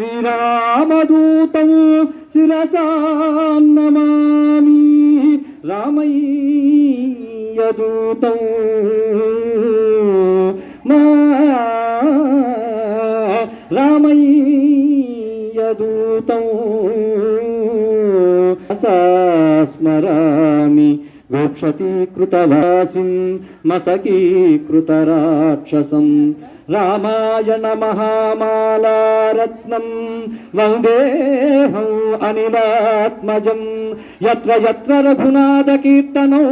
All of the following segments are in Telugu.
శ్రీరామదూతం శిరసాన్నమామి రామయ్య దూతం మా రామయ్య దూతం స్మరామి గోక్షతీకృతవాసిం మసకీకృతరాక్షసం. రామాయణ మహామాలారత్నం వందేహం అనిలాత్మజం యత్ర యత్ర రఘునాథకీర్తనో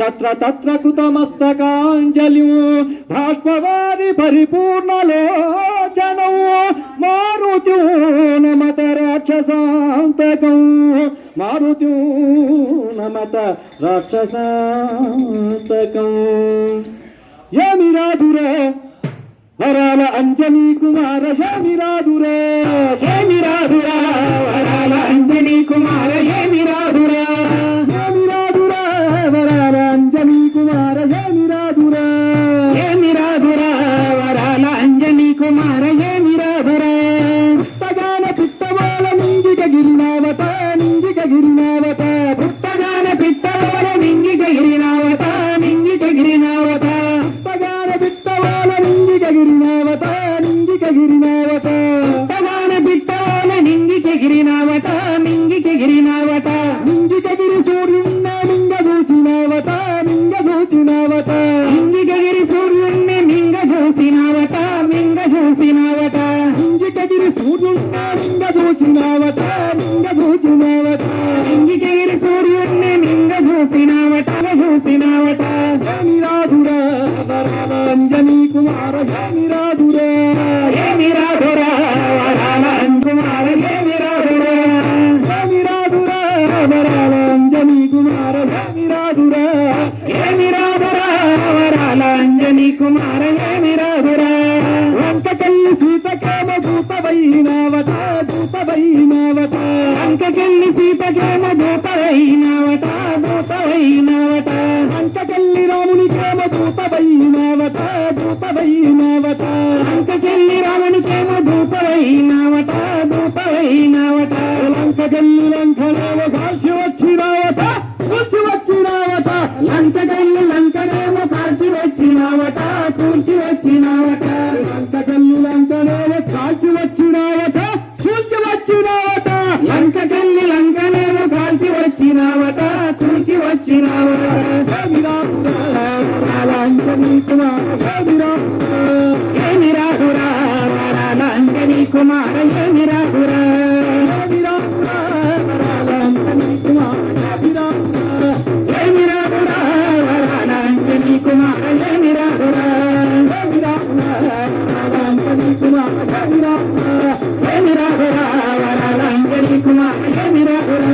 తత్ర తత్ర కృతమస్తకాంజలిం. భాష్పవారి పరిపూర్ణలోచనో మారుత్యో నమత రాక్షసాంతకం రాక్షసాంతకం ఏమి రాదురే? వరాల అంజనీ కుమార ఏమి రాదురే? ఎగిరినావట గిరినావత పుస్తగాన పిట్టవాల నింగిక గిరినావత నింగిక గిరినావత నింగిక సూర్యున్న మింగ దూసినావత మింగ దూసినావత నింగిక గిరి సూర్యున్న మింగ దూసినావత మింగ దూసినావత నింగిక గిరి సూర్యున్న మింగ దూసినావత మింగ దూసినావత నింగిక గిరి సూర్యున్న మింగ దూసినావత అంజనీ కుమార ఏమి రాదురా అంకకెళ్ళి సీతకేమ దూతవైనావత దూతవైనావత వంకకెళ్ళి సీతకేమ దూతవైనావత దూతవైనావత వంకకెళ్ళి రామునికేమ దూతవైనావత దూతవైనావత వంకకెళ్ళి వచ్చినావత కూర్చి వచ్చినావత ఏమి రాహురా అంజనీ కుమార ఏమి రాహురా ఏమి రాహురా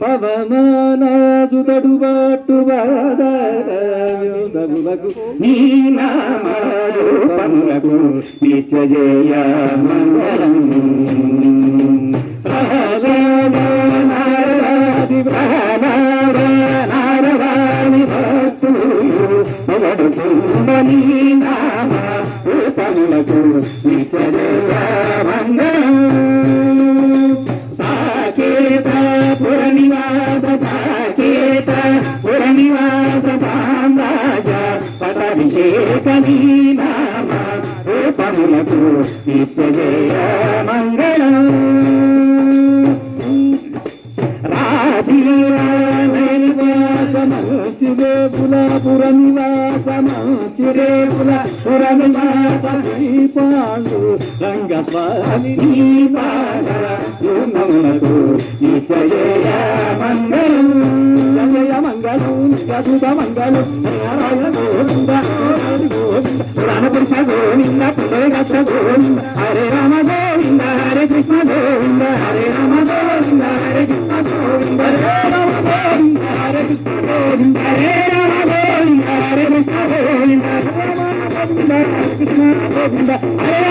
పవమానాజుదడు బాటు నీ నామరూపములకు నిత్యజయ మంగళం ప్రహ్లాదాది ప్రహ్లాద నారదాని భక్తులు అవడుకుందని నామ రూపములకు మంగళం నీ నామ రూపములకు నిత్యజయ మంగళం పుర నివాస మంచిరేపుల పుర నివాస రంగస్వామి దీపాలకు నిత్యజయ మంగళం. జయ మంగళం యదుద మంగళం. నారాయణ గోవింద గోవింద పురాణ పురుష గోవింద Govinda, Hare